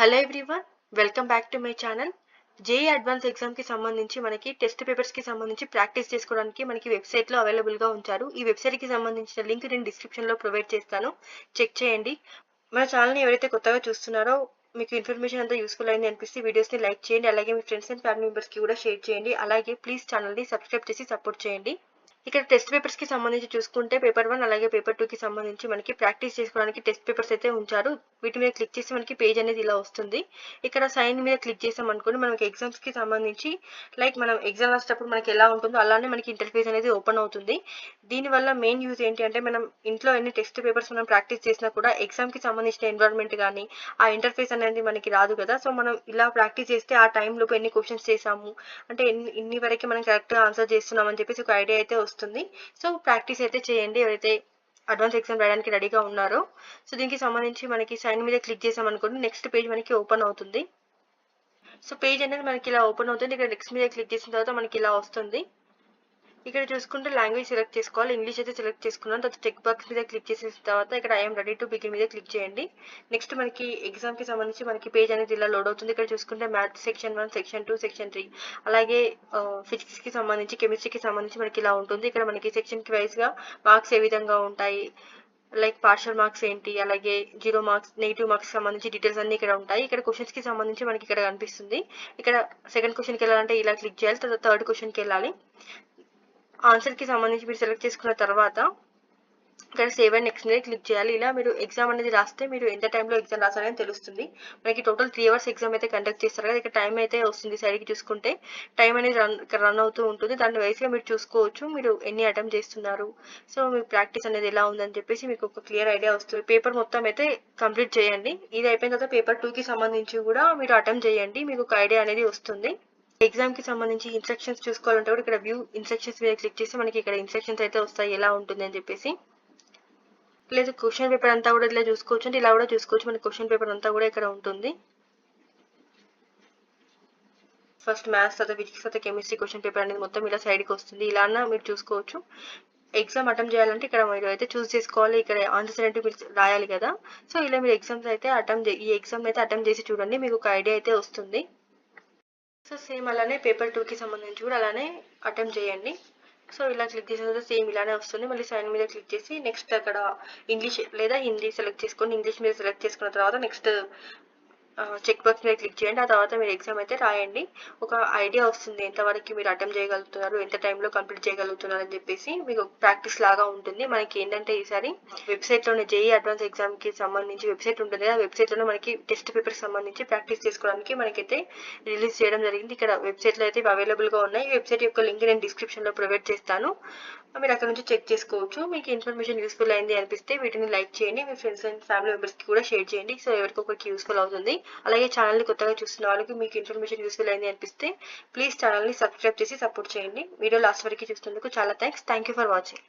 Hello everyone welcome back to my channel JEE advanced ఎగ్జామ్కి సంబంధించి మనకి టెస్ట్ పేపర్స్కి సంబంధించి ప్రాక్టీస్ చేసుకోవడానికి మనకి వెబ్సైట్లో అవైలబుల్గా ఉంచారు. ఈ వెబ్సైట్కి సంబంధించిన లింక్ నేను డిస్క్రిప్షన్లో ప్రొవైడ్ చేస్తాను. చెక్ చేయండి. మన ఛానల్ని ఎవరైతే కొత్తగా చూస్తున్నారో మీకు ఇన్ఫర్మేషన్ అంతా యూస్ఫుల్ అయింది అనిపిస్తే వీడియోస్ని లైక్ చేయండి. అలాగే మీ ఫ్రెండ్స్ అండ్ ఫ్యామిలీ మెంబర్స్కి కూడా షేర్ చేయండి. అలాగే ప్లీజ్ ఛానల్ని సబ్స్క్రైబ్ చేసి సపోర్ట్ చేయండి. ఇక్కడ టెస్ట్ పేపర్స్కి సంబంధించి చూసుకుంటే పేపర్ వన్ అలాగే పేపర్ టూ కి సంబంధించి మనకి ప్రాక్టీస్ చేసుకోవడానికి టెస్ట్ పేపర్స్ అయితే ఉంచారు. వీటి మీద క్లిక్ చేసి మనకి పేజ్ అనేది ఇలా వస్తుంది. ఇక్కడ సైన్ మీద క్లిక్ చేసాం అనుకోండి మనకి ఎగ్జామ్స్కి సంబంధించి లైక్ మనం ఎగ్జామ్ రాసేటప్పుడు మనకి ఎలా ఉంటుందో అలానే మనకి ఇంటర్ఫేస్ అనేది ఓపెన్ అవుతుంది. దీనివల్ల మెయిన్ యూజ్ ఏంటి అంటే మనం ఇంట్లో ఎన్ని టెస్ట్ పేపర్స్ మనం ప్రాక్టీస్ చేసినా కూడా ఎగ్జామ్కి సంబంధించిన ఎన్విరాన్మెంట్ కానీ ఆ ఇంటర్ఫేస్ అనేది మనకి రాదు కదా. సో మనం ఇలా ప్రాక్టీస్ చేస్తే ఆ టైంలోపు ఎన్ని క్వశ్చన్స్ చేసాము అంటే ఎన్ని ఇన్ని వరకు మనం కరెక్ట్గా ఆన్సర్ చేస్తున్నాం అని చెప్పేసి ఒక ఐడియా అయితే వస్తుంది. సో ప్రాక్టీస్ అయితే చేయండి. ఎవరైతే అడ్వాన్స్ ఎగ్జామ్ రాయడానికి రెడీగా ఉన్నారో. సో దీనికి సంబంధించి మనకి సైన్ మీద క్లిక్ చేసాం అనుకోండి నెక్స్ట్ పేజ్ మనకి ఓపెన్ అవుతుంది. సో పేజ్ అనేది మనకి ఇలా ఓపెన్ అవుతుంది. ఇక్కడ నెక్స్ట్ మీద క్లిక్ చేసిన తర్వాత మనకి ఇలా వస్తుంది. ఇక్కడ చూసుకుంటే లాంగ్వేజ్ సెలెక్ట్ చేసుకోవాలి. ఇంగ్లీష్ అయితే సెలెక్ట్ చేసుకున్నాను. తర్వాత చెక్ బాక్స్ మీద క్లిక్ చేసిన తర్వాత ఇక్కడ ఐఎమ్ రెడీ టు బిగిన్ మీద క్లిక్ చేయండి. నెక్స్ట్ మనకి ఎగ్జామ్కి సంబంధించి మనకి పేజ్ అనేది ఇలా లోడ్ అవుతుంది. ఇక్కడ చూసుకుంటే maths section one section two section three అలాగే ఫిజిక్స్కి సంబంధించి కెమిస్ట్రీకి సంబంధించి మనకి ఇలా ఉంటుంది. ఇక్కడ మనకి సెక్షన్కి వైజ్గా మార్క్స్ ఏ విధంగా ఉంటాయి? లైక్ పార్షల్ మార్క్స్ ఏంటి? అలాగే జీరో మార్క్స్ నెగిటివ్ మార్క్స్ సంబంధించి డీటెయిల్స్ అన్ని ఇక్కడ ఉంటాయి. ఇక్కడ క్వశ్చన్స్కి సంబంధించి మనకి ఇక్కడ కనిపిస్తుంది. ఇక్కడ సెకండ్ క్వశ్చన్కి వెళ్ళాలంటే ఇలా క్లిక్ చేయాలి. తర్వాత థర్డ్ క్వశ్చన్కి వెళ్ళాలి. ఆన్సర్కి సంబంధించి మీరు సెలెక్ట్ చేసుకున్న తర్వాత ఇక్కడ సేవ్ అండ్ నెక్స్ట్ మీద క్లిక్ చేయాలి. ఇలా మీరు ఎగ్జామ్ అనేది రాస్తే మీరు ఎంత టైంలో ఎగ్జామ్ రాసారని తెలుస్తుంది. మనకి టోటల్ త్రీ అవర్స్ ఎగ్జామ్ అయితే కండక్ట్ చేస్తారు కదా. ఇక్కడ టైం అయితే వస్తుంది సైడ్కి చూసుకుంటే. టైం అనేది రన్ ఇక్కడ రన్ అవుతూ ఉంటుంది. దాని వైస్గా మీరు చూసుకోవచ్చు. మీరు ఎన్ని అటెంప్ట్ చేస్తున్నారు. సో మీ ప్రాక్టీస్ అనేది ఎలా ఉందని చెప్పేసి మీకు ఒక క్లియర్ ఐడియా వస్తుంది. పేపర్ మొత్తం అయితే కంప్లీట్ చేయండి. ఇది అయిపోయిన తర్వాత పేపర్ టూకి సంబంధించి కూడా మీరు అటెంప్ట్ చేయండి. మీకు ఒక ఐడియా అనేది వస్తుంది. ఎగ్జామ్కి సంబంధించి ఇన్స్ట్రక్షన్స్ చూసుకోవాలంటే కూడా ఇక్కడ వ్యూ ఇన్స్ట్రక్షన్స్ మీద క్లిక్ చేసి మనకి ఇక్కడ ఇన్స్ట్రక్షన్స్ అయితే వస్తాయి ఎలా ఉంటుంది అని చెప్పేసి. లేదు క్వశ్చన్ పేపర్ అంతా కూడా ఇలా చూసుకోవచ్చు అంటే ఇలా కూడా చూసుకోవచ్చు మనకి క్వశ్చన్ పేపర్ అంతా కూడా ఇక్కడ ఉంటుంది. ఫస్ట్ మ్యాథ్స్ తర్వాత ఫిజిక్స్ తర్వాత కెమిస్ట్రీ క్వశ్చన్ పేపర్ అనేది మొత్తం ఇలా సైడ్కి వస్తుంది ఇలా అన్న మీరు చూసుకోవచ్చు. ఎగ్జామ్ అటెంప్ట్ చేయాలంటే ఇక్కడ మీరు అయితే చూస్ చేసుకోవాలి ఇక్కడ ఆన్సర్స్ అంటే మీరు రాయాలి కదా. సో ఇలా మీరు ఎగ్జామ్స్ అయితే అటెంప్ట్ ఈ ఎగ్జామ్ అయితే అటెంప్ట్ చేసి చూడండి మీకు ఒక ఐడియా అయితే వస్తుంది. సో సేమ్ అలానే పేపర్ టూకి సంబంధించి కూడా అలానే అటెంప్ట్ చేయండి. సో ఇలా క్లిక్ చేసిన తర్వాత సేమ్ ఇలానే వస్తుంది. మళ్ళీ సైన్ మీద క్లిక్ చేసి నెక్స్ట్ అక్కడ ఇంగ్లీష్ లేదా హిందీ సెలెక్ట్ చేసుకొని ఇంగ్లీష్ మీద సెలెక్ట్ చేసుకున్న తర్వాత నెక్స్ట్ చెక్ బాక్స్ మీద క్లిక్ చేయండి. ఆ తర్వాత మీరు ఎగ్జామ్ అయితే రాయండి. ఒక ఐడియా వస్తుంది ఎంతవరకు మీరు అటెంప్ట్ చేయగలుగుతున్నారు ఎంత టైంలో కంప్లీట్ చేయగలుగుతున్నారు అని చెప్పేసి మీకు ప్రాక్టీస్ లాగా ఉంటుంది. మనకి ఏంటంటే ఈసారి వెబ్సైట్లోనే జేఈ అడ్వాన్స్ ఎగ్జామ్కి సంబంధించి వెబ్సైట్ ఉంటుంది ఆ వెబ్సైట్లోనే మనకి టెస్ట్ పేపర్ సంబంధించి ప్రాక్టీస్ చేసుకోవడానికి మనకైతే రిలీజ్ చేయడం జరిగింది. ఇక్కడ వెబ్సైట్లో అయితే అవైలబుల్గా ఉన్నాయి. ఈ వెబ్సైట్ యొక్క లింక్ నేను డిస్క్రిప్షన్లో ప్రొవైడ్ చేస్తాను. మీరు అక్కడ నుంచి చెక్ చేసుకోవచ్చు. మీకు ఇన్ఫర్మేషన్ యూస్ఫుల్ అయింది అనిపిస్తే వీటిని లైక్ చేయండి. మీ ఫ్రెండ్స్ అండ్ ఫ్యామిలీ మెంబర్స్కి కూడా షేర్ చేయండి. సో ఎవరికొకరికి యూస్ఫుల్ అవుతుంది. అలాగే ఛానల్ని కొత్తగా చూస్తున్న వాళ్ళకి మీకు ఇన్ఫర్మేషన్ యూస్ఫుల్ అయింది అనిపిస్తే ప్లీజ్ ఛానల్ని సబ్స్క్రైబ్ చేసి సపోర్ట్ చేయండి. వీడియో లాస్ట్ వరకు చూస్తున్నందుకు చాలా thanks thank you for watching